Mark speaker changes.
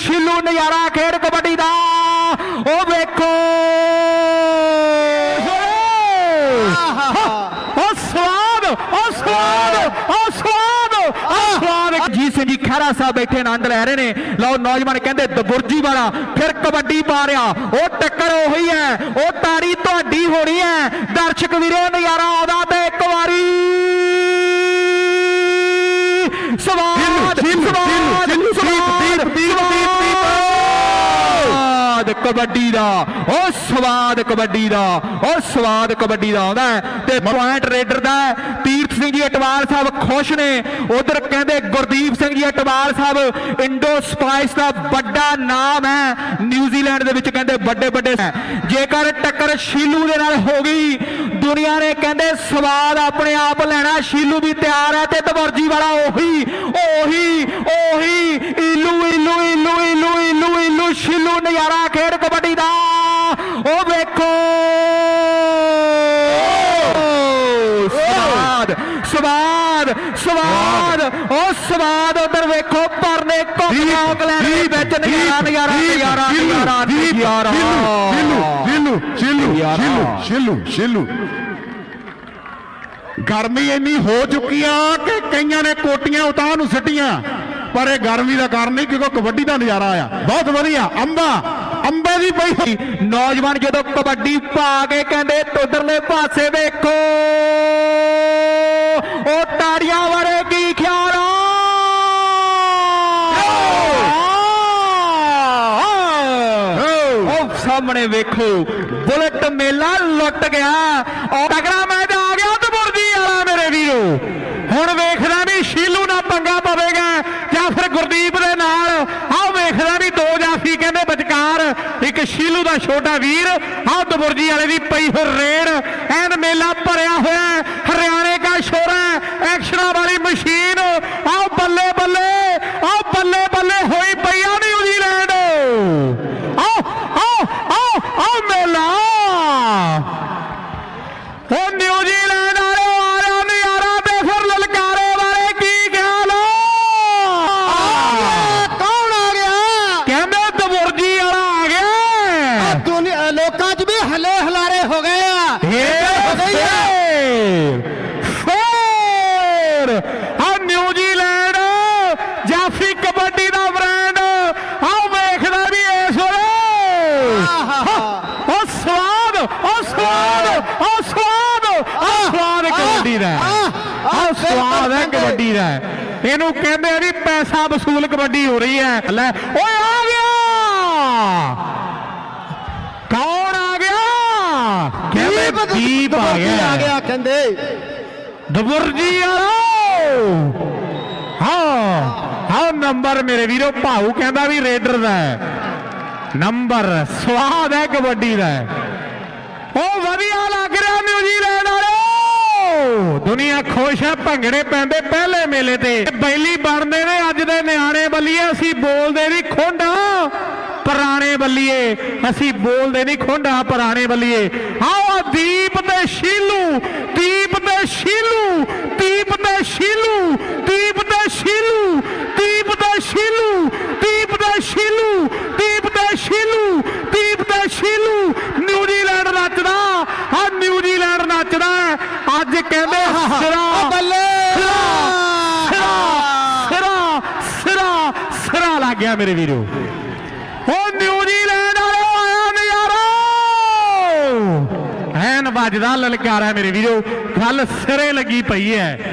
Speaker 1: ਸ਼ਿਲੂ ਨਜ਼ਾਰਾ ਖੇਡ ਕਬੱਡੀ ਦਾ। ਉਹ ਵੇਖੋ। ਉਹ ਸਵਾਦ ਉਹ ਸਵਾਦ ਉਹ ਸਵਾਦ ਉਹ ਸਵਾਦ। ਜੀ ਸਿੰਘ ਜੀ ਖਹਿਰਾ ਸਾਹਿਬ ਬੈਠੇ ਆਨੰਦ ਲੈ ਰਹੇ ਨੇ। ਲਓ ਨੌਜਵਾਨ ਕਹਿੰਦੇ ਦਬੁਰਜੀ ਵਾਲਾ ਫਿਰ ਕਬੱਡੀ ਪਾ ਰਿਹਾ। ਉਹ ਟੱਕਰ ਉਹੀ ਹੈ ਉਹ ਤਾੜੀ ਤੁਹਾਡੀ ਹੋਣੀ ਹੈ। ਦਰਸ਼ਕ ਵੀਰੋ ਨਜ਼ਾਰਾ ਆਉਂਦਾ ਕਬੱਡੀ ਦਾ ਉਹ ਸਵਾਦ ਕਬੱਡੀ ਦਾ ਉਹ ਸਵਾਦ ਕਬੱਡੀ ਦਾ ਆਉਂਦਾ ਤੇ ਪੁਆਇੰਟ ਰੇਡਰ ਦਾ 30 ਸਿੰਘ ਜੀ ਅਟਵਾਲ ਸਾਹਿਬ ਖੁਸ਼ ਨੇ। ਉਧਰ ਕਹਿੰਦੇ ਗੁਰਦੀਪ ਸਿੰਘ ਜੀ ਅਟਵਾਲ ਸਾਹਿਬ, ਇੰਡੋ ਸਪਾਈਸ ਦਾ ਵੱਡਾ ਨਾਮ ਹੈ। ਨਿਊਜ਼ੀਲੈਂਡ ਦੇ ਵਿੱਚ ਕਹਿੰਦੇ ਵੱਡੇ ਵੱਡੇ ਜੇਕਰ ਟੱਕਰ ਸ਼ੀਲੂ ਦੇ ਨਾਲ ਹੋ ਗਈ, ਦੁਨੀਆ ਨੇ ਕਹਿੰਦੇ ਸਵਾਦ ਆਪਣੇ ਆਪ ਲੈਣਾ। ਸ਼ੀਲੂ ਵੀ ਤਿਆਰ ਹੈ ਤੇ ਦਵਰਜੀ ਵਾਲਾ ਉਹੀ ਉਹੀ ਉਹੀ। ਇਲੂ ਇਲੂ ਇਲੂ ਇਲੂ ਇਲੂ ਇਲੂ ਸ਼ੀਲੂ, ਨਜ਼ਾਰਾ ਖੇਡ ਕਬੱਡੀ ਦਾ ਉਹ ਵੇਖੋ ਸਵਾਦ ਸਵਾਦ। ਉਹ ਸਵਾਦ ਉਧਰ ਵੇਖੋ ਪਰਨੇ ਕੋਕ ਲੈਣ ਦੇ ਵਿੱਚ ਨਜ਼ਾਰਾ
Speaker 2: ਗਰਮੀ ਇੰਨੀ ਹੋ ਚੁੱਕੀ ਆ ਕਿ ਕਈਆਂ ਨੇ ਕੋਟੀਆਂ ਉਤਾਹ ਨੂੰ ਸਿੱਟੀਆਂ। ਪਰ ਇਹ ਗਰਮੀ ਦਾ ਕਾਰਨ ਨਹੀਂ ਕਿਉਂਕਿ ਕਬੱਡੀ ਦਾ ਨਜ਼ਾਰਾ ਆ ਬਹੁਤ ਵਧੀਆ ਅੰਬਾ ਅੰਬੇ ਦੀ ਪਈ।
Speaker 1: ਨੌਜਵਾਨ ਜਦੋਂ ਕਬੱਡੀ ਪਾ ਕੇ ਕਹਿੰਦੇ ਉਧਰਲੇ ਪਾਸੇ ਵੇਖੋ। ਉਹ ਤਾੜੀਆਂ ਬਾਰੇ ਕੀ ਖਿਆਲ ਆ? ਉਹ ਸਾਹਮਣੇ ਵੇਖੋ ਬੁਲਟ ਮੇਲਾ ਲੁੱਟ ਗਿਆ। ਉਹ ਤਗੜਾ ਮੈਚ ਆ ਗਿਆ ਮੁਰਦੀ ਵਾਲਾ ਮੇਰੇ ਵੀਰੋ। ਹੁਣ ਵੇਖਦਾ ਵੀ ਸ਼ੀਲੂ ਨਾਲ ਪੰਗਾ ਪਵੇਗਾ ਜਾਂ ਫਿਰ ਗੁਰਦੀਪ ਦੇ ਨਾਲ। ਆਹ ਵੇਖਦਾ ਵੀ ਦੋ ਜਾਫੀ ਕਹਿੰਦੇ ਵਿਚਕਾਰ ਇੱਕ ਸ਼ੀਲੂ ਦਾ ਛੋਟਾ ਵੀਰ ਆਹ ਦਬੁਰਜੀ ਵਾਲੇ ਦੀ ਪਈ ਹੋ ਰੇਡ। ਐਨ ਮੇਲਾ ਭਰਿਆ ਹੋਇਆ। ਹਰਿਆਣੇ बड़े एक्शन वाली मशीन। आओ बल्ले बल्ले आओ
Speaker 3: बल्ले बल्ले न्यूजीलैंड
Speaker 1: आओ आओ आओ आओ मेला।
Speaker 3: न्यूजीलैंड आ हो नज़ारा ते फिर ललकारे बारे की
Speaker 1: ख्याल
Speaker 3: कौन आ गया?
Speaker 1: कहने दबुर्जी तो वाला आ गया। दुनिया लोग भी हले हलारे हो गए ਸਵਾਦ ਹੈ ਕਬੱਡੀ ਦਾ। ਇਹਨੂੰ ਕਹਿੰਦੇ ਆ ਵੀ ਪੈਸਾ ਵਸੂਲ ਕਬੱਡੀ ਹੋ ਰਹੀ ਹੈ। ਲੈ ਓਏ ਆ ਗਿਆ! ਕੌਣ ਆ ਗਿਆ? ਕਹਿੰਦੇ ਦੀਪ ਆ
Speaker 3: ਆ
Speaker 1: ਗਿਆ?
Speaker 3: ਕਹਿੰਦੇ।
Speaker 1: ਦਬੁਰਜੀ ਵਾਲੋ! ਹਾਂ ਹਾਂ ਨੰਬਰ ਮੇਰੇ ਵੀਰੋ ਭਾਊ ਕਹਿੰਦਾ ਵੀ ਰੇਡਰ ਦਾ ਹੈ। ਨੰਬਰ ਸਵਾਦ ਹੈ ਕਬੱਡੀ ਦਾ ਉਹ ਵਧੀਆ ਲੱਗ ਰਿਹਾ ਨਿਊਜ਼ੀਲੈਂਡ ਦੁਨੀਆ ਖੁਸ਼ ਹੈ, ਭੰਗੜੇ ਪੈਂਦੇ ਪਹਿਲੇ ਮੇਲੇ ਤੇ। ਬੈਲੀ ਬਣਦੇ ਨੇ ਅੱਜ ਦੇ ਨਿਆਣੇ ਬੱਲੀਏ, ਅਸੀਂ ਬੋਲਦੇ ਨਹੀਂ ਖੁੰਡਾ ਪੁਰਾਣੇ ਬੱਲੀਏ। ਅਸੀਂ ਬੋਲਦੇ ਨਹੀਂ ਖੁੰਡਾ ਪੁਰਾਣੇ ਬੱਲੀਏ। ਆਓ ਆ ਦੀਪ ਤੇ ਸ਼ੀਲੂ, ਦੀਪ ਤੇ ਸ਼ੀਲੂ ਦੀਪ ਤੇ ਸ਼ੀਲੂ ਦੀਪ ਤੇ ਸ਼ੀਲੂ ਦੀਪ ਤੇ ਸ਼ੀਲੂ ਦੀਪ ਤੇ ਸ਼ੀਲੂ ਦੀਪ ਤੇ ਸ਼ੀਲੂ ਦੀਪ ਤੇ ਸ਼ੀਲੂ ਨਿਊਜ਼ੀਲੈਂਡ ਨੱਚਦਾ ਆ ਨਿਊਜ਼ੀਲੈਂਡ ਨੱਚਦਾ ਹੈ। ਅੱਜ ਕਹਿੰਦੇ ਸਿਰਾ
Speaker 3: ਆ ਬੱਲੇ
Speaker 1: ਸਿਰਾ ਸਿਰਾ ਸਿਰਾ ਸਿਰਾ ਮੇਰੇ ਵੀਰੋ। ਉਹ ਨਿਊਜ਼ੀਲੈਂਡ ਵਾਲੇ ਆਇਆ ਨਜ਼ਾਰਾ। ਐਨ ਵੱਜਦਾ ਲਲਕਾਰਾ ਮੇਰੇ ਵੀਰੋ। ਗੱਲ ਸਿਰੇ ਲੱਗੀ ਪਈ ਹੈ।